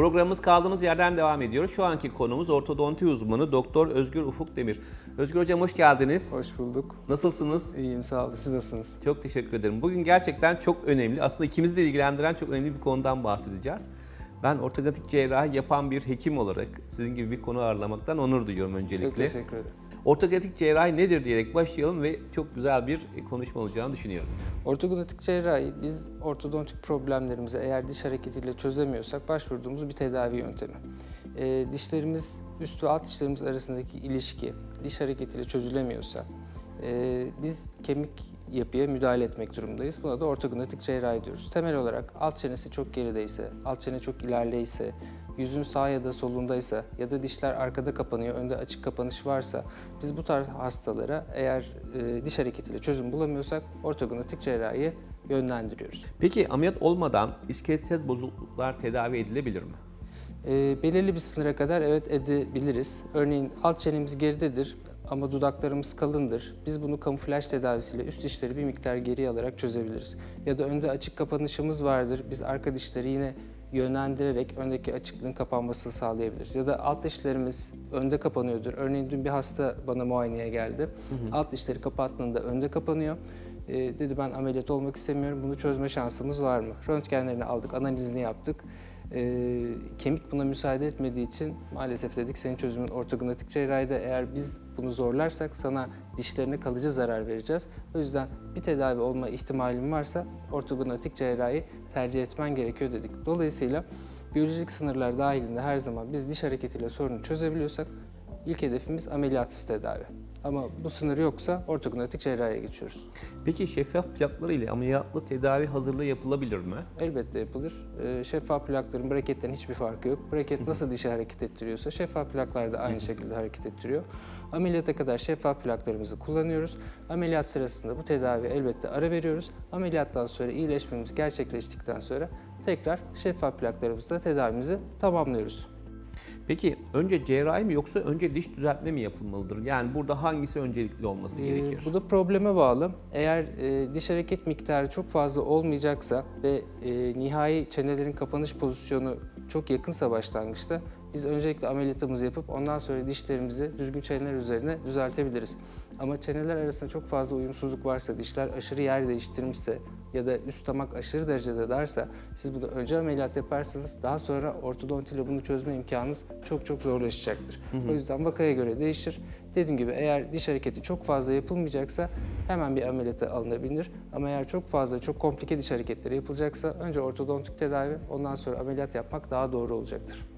Programımız kaldığımız yerden devam ediyor. Şu anki konumuz ortodonti uzmanı Doktor Özgür Ufuk Demir. Özgür Hocam hoş geldiniz. Hoş bulduk. Nasılsınız? İyiyim sağ olun. Siz nasılsınız? Çok teşekkür ederim. Bugün gerçekten çok önemli, aslında ikimizi de ilgilendiren çok önemli bir konudan bahsedeceğiz. Ben ortodontik cerrahi yapan bir hekim olarak sizin gibi bir konu ağırlamaktan onur duyuyorum Çok öncelikle. teşekkür ederim. Ortodontik cerrahi nedir diyerek başlayalım ve çok güzel bir konuşma olacağını düşünüyorum. Ortodontik cerrahi biz ortodontik problemlerimizi eğer diş hareketiyle çözemiyorsak başvurduğumuz bir tedavi yöntemi. Ee, dişlerimiz üst ve alt dişlerimiz arasındaki ilişki diş hareketiyle çözülemiyorsa e, biz kemik yapıya müdahale etmek durumundayız. Buna da ortodontik cerrahi diyoruz. Temel olarak alt çenesi çok gerideyse, alt çene çok ilerleyse, yüzün sağ ya da solundaysa ya da dişler arkada kapanıyor, önde açık kapanış varsa biz bu tarz hastalara eğer e, diş hareketiyle çözüm bulamıyorsak ortodontik cerrahiye yönlendiriyoruz. Peki ameliyat olmadan iskeletsiz bozukluklar tedavi edilebilir mi? E, belirli bir sınıra kadar evet edebiliriz. Örneğin alt çenemiz geridedir ama dudaklarımız kalındır. Biz bunu kamuflaj tedavisiyle üst dişleri bir miktar geriye alarak çözebiliriz. Ya da önde açık kapanışımız vardır. Biz arka dişleri yine yönlendirerek öndeki açıklığın kapanmasını sağlayabiliriz. Ya da alt dişlerimiz önde kapanıyordur. Örneğin dün bir hasta bana muayeneye geldi. Alt dişleri kapattığında önde kapanıyor. Ee, dedi ben ameliyat olmak istemiyorum. Bunu çözme şansımız var mı? Röntgenlerini aldık, analizini yaptık. Ee, kemik buna müsaade etmediği için maalesef dedik senin çözümün ortognatik cerrahide eğer biz bunu zorlarsak sana dişlerine kalıcı zarar vereceğiz. O yüzden bir tedavi olma ihtimalin varsa ortognatik cerrahi tercih etmen gerekiyor dedik. Dolayısıyla biyolojik sınırlar dahilinde her zaman biz diş hareketiyle sorunu çözebiliyorsak ilk hedefimiz ameliyatsız tedavi. Ama bu sınır yoksa ortognatik cerrahiye geçiyoruz. Peki şeffaf plaklar ile ameliyatlı tedavi hazırlığı yapılabilir mi? Elbette yapılır. Ee, şeffaf plakların braketten hiçbir farkı yok. Braket nasıl dişi hareket ettiriyorsa şeffaf plaklar da aynı şekilde hareket ettiriyor. Ameliyata kadar şeffaf plaklarımızı kullanıyoruz. Ameliyat sırasında bu tedavi elbette ara veriyoruz. Ameliyattan sonra iyileşmemiz gerçekleştikten sonra tekrar şeffaf plaklarımızla tedavimizi tamamlıyoruz. Peki önce cerrahi mi yoksa önce diş düzeltme mi yapılmalıdır? Yani burada hangisi öncelikli olması Ee, gerekir? bu da probleme bağlı. Eğer e, diş hareket miktarı çok fazla olmayacaksa ve e, nihai çenelerin kapanış pozisyonu çok yakınsa başlangıçta biz öncelikle ameliyatımızı yapıp ondan sonra dişlerimizi düzgün çeneler üzerine düzeltebiliriz. Ama çeneler arasında çok fazla uyumsuzluk varsa, dişler aşırı yer değiştirmişse ya da üst damak aşırı derecede darsa siz bunu önce ameliyat yaparsanız daha sonra ortodonti ile bunu çözme imkanınız çok çok zorlaşacaktır. O yüzden vakaya göre değişir. Dediğim gibi eğer diş hareketi çok fazla yapılmayacaksa hemen bir ameliyata alınabilir. Ama eğer çok fazla, çok komplike diş hareketleri yapılacaksa önce ortodontik tedavi, ondan sonra ameliyat yapmak daha doğru olacaktır.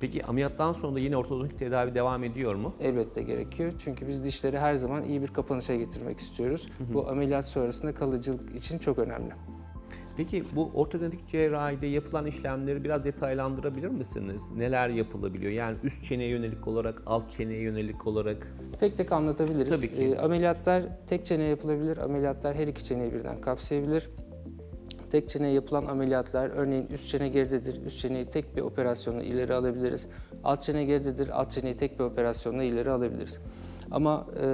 Peki ameliyattan sonra da yine ortodontik tedavi devam ediyor mu? Elbette gerekiyor. Çünkü biz dişleri her zaman iyi bir kapanışa getirmek istiyoruz. Bu ameliyat sonrasında kalıcılık için çok önemli. Peki bu ortodontik cerrahide yapılan işlemleri biraz detaylandırabilir misiniz? Neler yapılabiliyor? Yani üst çeneye yönelik olarak, alt çeneye yönelik olarak. Tek tek anlatabiliriz. Tabii ki. Ee, ameliyatlar tek çeneye yapılabilir, ameliyatlar her iki çeneyi birden kapsayabilir. Tek çeneye yapılan ameliyatlar, örneğin üst çene geridedir, üst çeneyi tek bir operasyonla ileri alabiliriz. Alt çene geridedir, alt çeneyi tek bir operasyonla ileri alabiliriz. Ama e,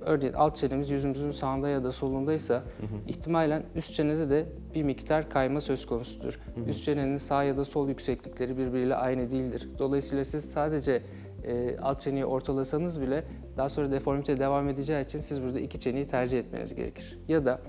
örneğin alt çenemiz yüzümüzün sağında ya da solundaysa ihtimalen üst çenede de bir miktar kayma söz konusudur. Üst çenenin sağ ya da sol yükseklikleri birbiriyle aynı değildir. Dolayısıyla siz sadece e, alt çeneyi ortalasanız bile daha sonra deformite devam edeceği için siz burada iki çeneyi tercih etmeniz gerekir. Ya da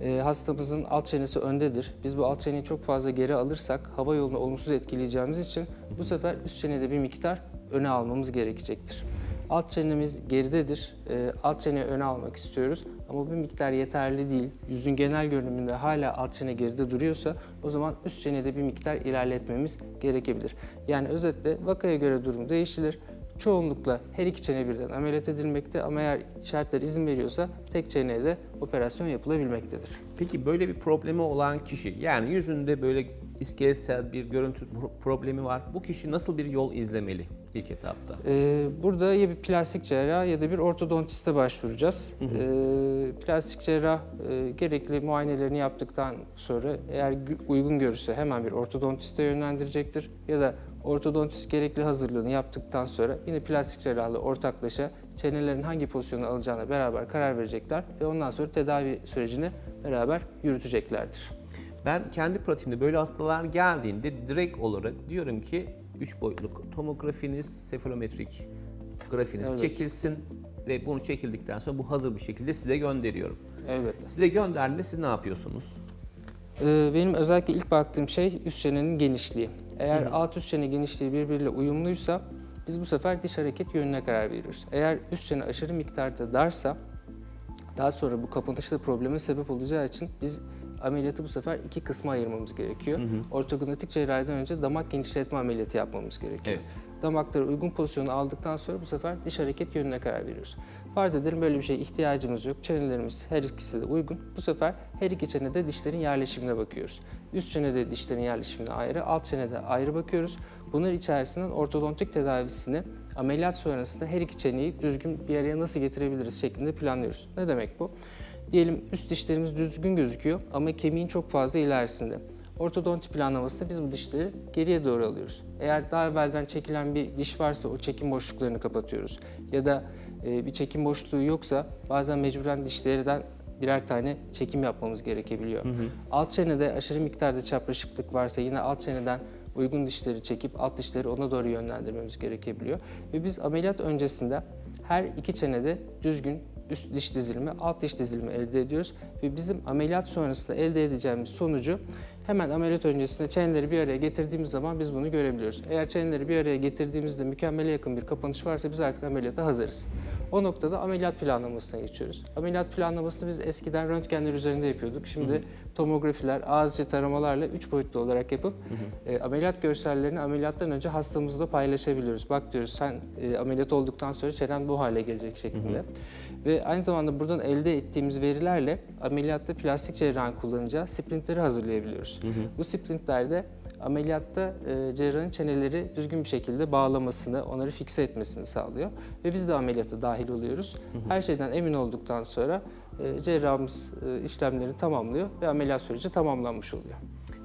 e, hastamızın alt çenesi öndedir. Biz bu alt çeneyi çok fazla geri alırsak hava yolunu olumsuz etkileyeceğimiz için bu sefer üst çenede bir miktar öne almamız gerekecektir. Alt çenemiz geridedir. E, alt çeneyi öne almak istiyoruz ama bu miktar yeterli değil. Yüzün genel görünümünde hala alt çene geride duruyorsa o zaman üst çenede bir miktar ilerletmemiz gerekebilir. Yani özetle vakaya göre durum değişilir. Çoğunlukla her iki çene birden ameliyat edilmekte ama eğer şartlar izin veriyorsa tek çeneye de operasyon yapılabilmektedir. Peki böyle bir problemi olan kişi, yani yüzünde böyle iskeletsel bir görüntü pro- problemi var. Bu kişi nasıl bir yol izlemeli ilk etapta? Ee, burada ya bir plastik cerrah ya da bir ortodontiste başvuracağız. Ee, plastik cerrah e, gerekli muayenelerini yaptıktan sonra eğer uygun görürse hemen bir ortodontiste yönlendirecektir. Ya da ortodontist gerekli hazırlığını yaptıktan sonra yine plastik cerrahla ortaklaşa çenelerin hangi pozisyonu alacağına beraber karar verecekler ve ondan sonra tedavi sürecini beraber yürüteceklerdir. Ben kendi pratiğimde böyle hastalar geldiğinde direkt olarak diyorum ki 3 boyutluk tomografiniz, sefalometrik grafiniz Evet. çekilsin ve bunu çekildikten sonra bu hazır bir şekilde size gönderiyorum. Elbette. Size gönderdiğinde siz ne yapıyorsunuz? Ee, Benim özellikle ilk baktığım şey üst çenenin genişliği. Eğer alt üst çene genişliği birbiriyle uyumluysa biz bu sefer diş hareket yönüne karar veriyoruz. Eğer üst çene aşırı miktarda darsa daha sonra bu kapanışta probleme sebep olacağı için biz ameliyatı bu sefer iki kısma ayırmamız gerekiyor. Ortogonatik cerrahiden önce damak genişletme ameliyatı yapmamız gerekiyor. Evet. Damakları uygun pozisyonu aldıktan sonra bu sefer diş hareket yönüne karar veriyoruz. Farz edelim böyle bir şeye ihtiyacımız yok. Çenelerimiz her ikisi de uygun. Bu sefer her iki çenede dişlerin yerleşimine bakıyoruz. Üst çenede dişlerin yerleşimine ayrı, alt çenede ayrı bakıyoruz. Bunlar içerisinden ortodontik tedavisini ameliyat sonrasında her iki çeneyi düzgün bir araya nasıl getirebiliriz şeklinde planlıyoruz. Ne demek bu? Diyelim üst dişlerimiz düzgün gözüküyor ama kemiğin çok fazla ilerisinde. Ortodonti planlamasında biz bu dişleri geriye doğru alıyoruz. Eğer daha evvelden çekilen bir diş varsa o çekim boşluklarını kapatıyoruz. Ya da e, bir çekim boşluğu yoksa bazen mecburen dişlerden birer tane çekim yapmamız gerekebiliyor. Alt çenede aşırı miktarda çapraşıklık varsa yine alt çeneden uygun dişleri çekip alt dişleri ona doğru yönlendirmemiz gerekebiliyor. Ve biz ameliyat öncesinde her iki çenede düzgün üst diş dizilimi, alt diş dizilimi elde ediyoruz. Ve bizim ameliyat sonrasında elde edeceğimiz sonucu hemen ameliyat öncesinde çeneleri bir araya getirdiğimiz zaman biz bunu görebiliyoruz. Eğer çeneleri bir araya getirdiğimizde mükemmele yakın bir kapanış varsa biz artık ameliyata hazırız. O noktada ameliyat planlamasına geçiyoruz. Ameliyat planlamasını biz eskiden röntgenler üzerinde yapıyorduk. Şimdi tomografiler, ağız içi taramalarla üç boyutlu olarak yapıp e, ameliyat görsellerini ameliyattan önce hastamızla paylaşabiliyoruz. Bak diyoruz sen e, ameliyat olduktan sonra çenen bu hale gelecek şeklinde. Ve aynı zamanda buradan elde ettiğimiz verilerle ameliyatta plastik cerrahın kullanacağı splintleri hazırlayabiliyoruz. Bu splintlerde ameliyatta e, cerrahın çeneleri düzgün bir şekilde bağlamasını, onları fikse etmesini sağlıyor. Ve biz de ameliyata dahil oluyoruz. Her şeyden emin olduktan sonra e, cerrahımız e, işlemlerini tamamlıyor ve ameliyat süreci tamamlanmış oluyor.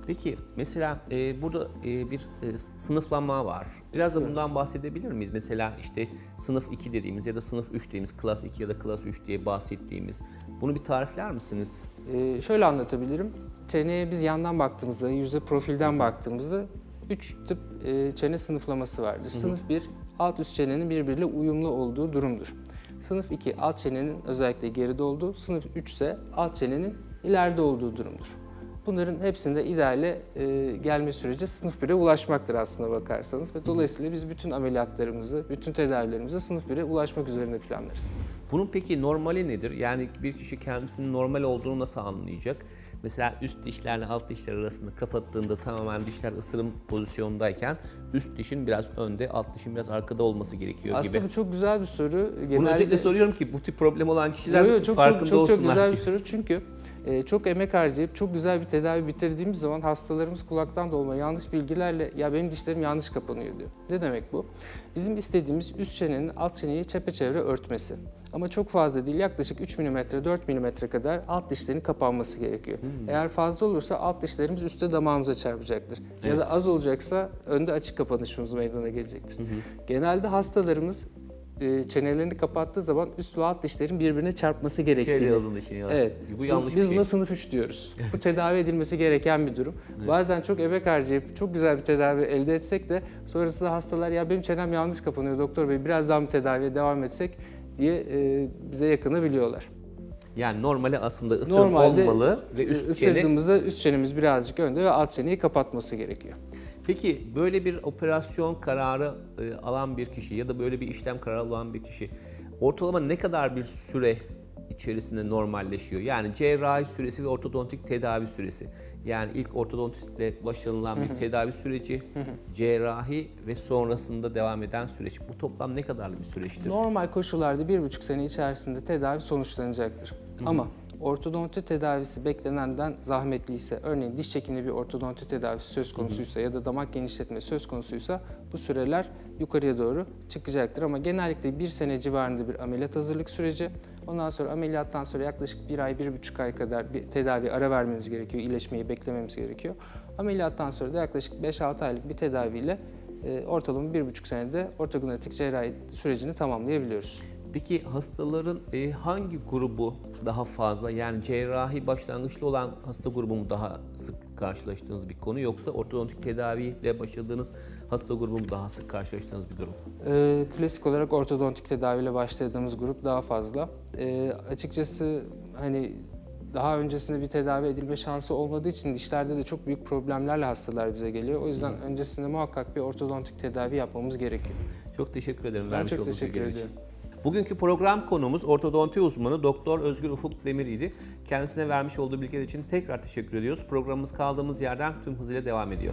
Peki mesela e, burada e, bir e, sınıflama var. Biraz da bundan bahsedebilir miyiz? Mesela işte sınıf 2 dediğimiz ya da sınıf 3 dediğimiz, klas 2 ya da klas 3 diye bahsettiğimiz. Bunu bir tarifler misiniz? Ee, şöyle anlatabilirim. Çeneye biz yandan baktığımızda, yüzde profilden baktığımızda üç tip e, çene sınıflaması vardır. Sınıf 1, alt üst çenenin birbiriyle uyumlu olduğu durumdur. Sınıf 2, alt çenenin özellikle geride olduğu, sınıf 3 ise alt çenenin ileride olduğu durumdur. Bunların hepsinde ideale e, gelme süreci sınıf 1'e ulaşmaktır aslında bakarsanız. Ve dolayısıyla biz bütün ameliyatlarımızı, bütün tedavilerimizi sınıf 1'e ulaşmak üzerine planlarız. Bunun peki normali nedir? Yani bir kişi kendisinin normal olduğunu nasıl anlayacak? Mesela üst dişlerle alt dişler arasında kapattığında tamamen dişler ısırım pozisyondayken üst dişin biraz önde, alt dişin biraz arkada olması gerekiyor Aslında gibi. bu çok güzel bir soru. Bunu özellikle soruyorum ki bu tip problem olan kişiler Yo, yo, çok, farkında çok, çok, çok olsunlar güzel diye. bir soru çünkü çok emek harcayıp çok güzel bir tedavi bitirdiğimiz zaman hastalarımız kulaktan dolma yanlış bilgilerle ya benim dişlerim yanlış kapanıyor diyor. Ne demek bu? Bizim istediğimiz üst çenenin alt çeneyi çepeçevre örtmesi. Ama çok fazla değil yaklaşık 3 mm 4 mm kadar alt dişlerin kapanması gerekiyor. Hmm. Eğer fazla olursa alt dişlerimiz üstte damağımıza çarpacaktır. Ya Evet. da az olacaksa önde açık kapanışımız meydana gelecektir. Genelde hastalarımız e, çenelerini kapattığı zaman üst ve alt dişlerin birbirine çarpması gerektiğini Şey olduğunu düşünüyorlar. Evet. Bu yanlış Biz bir şey. buna sınıf 3 diyoruz. Bu tedavi edilmesi gereken bir durum. Bazen çok emek harcayıp çok güzel bir tedavi elde etsek de sonrasında hastalar ya benim çenem yanlış kapanıyor doktor bey biraz daha mı tedaviye devam etsek diye e, bize yakınabiliyorlar. Yani normali aslında Normalde olmalı ve üst çene ısırdığımızda üst çenemiz birazcık önde ve alt çeneyi kapatması gerekiyor. Peki böyle bir operasyon kararı e, alan bir kişi ya da böyle bir işlem kararı alan bir kişi ortalama ne kadar bir süre içerisinde normalleşiyor? Yani cerrahi süresi ve ortodontik tedavi süresi. Yani ilk ortodontikle başlanılan bir tedavi süreci, cerrahi ve sonrasında devam eden süreç. Bu toplam ne kadarlı bir süreçtir? Normal koşullarda bir buçuk sene içerisinde tedavi sonuçlanacaktır. Ama ortodonti tedavisi beklenenden zahmetliyse, örneğin diş çekimli bir ortodonti tedavisi söz konusuysa ya da damak genişletme söz konusuysa bu süreler yukarıya doğru çıkacaktır. Ama genellikle bir sene civarında bir ameliyat hazırlık süreci. Ondan sonra ameliyattan sonra yaklaşık bir ay, bir buçuk ay kadar bir tedavi ara vermemiz gerekiyor. iyileşmeyi beklememiz gerekiyor. Ameliyattan sonra da yaklaşık 5-6 aylık bir tedaviyle e, ortalama bir buçuk senede ortogonatik cerrahi sürecini tamamlayabiliyoruz. Peki hastaların e, hangi grubu daha fazla? Yani cerrahi başlangıçlı olan hasta grubu mu daha sık karşılaştığınız bir konu yoksa ortodontik tedaviyle başladığınız hasta grubu mu daha sık karşılaştığınız bir durum? Ee, klasik olarak ortodontik tedaviyle başladığımız grup daha fazla. Ee, açıkçası hani daha öncesinde bir tedavi edilme şansı olmadığı için dişlerde de çok büyük problemlerle hastalar bize geliyor. O yüzden öncesinde muhakkak bir ortodontik tedavi yapmamız gerekiyor. Çok teşekkür ederim Ben vermiş çok olduğunuz bilgiler için. ediyorum. Bugünkü program konumuz ortodonti uzmanı Doktor Özgür Ufuk Demir idi. Kendisine vermiş olduğu bilgiler için tekrar teşekkür ediyoruz. Programımız kaldığımız yerden tüm hızıyla devam ediyor.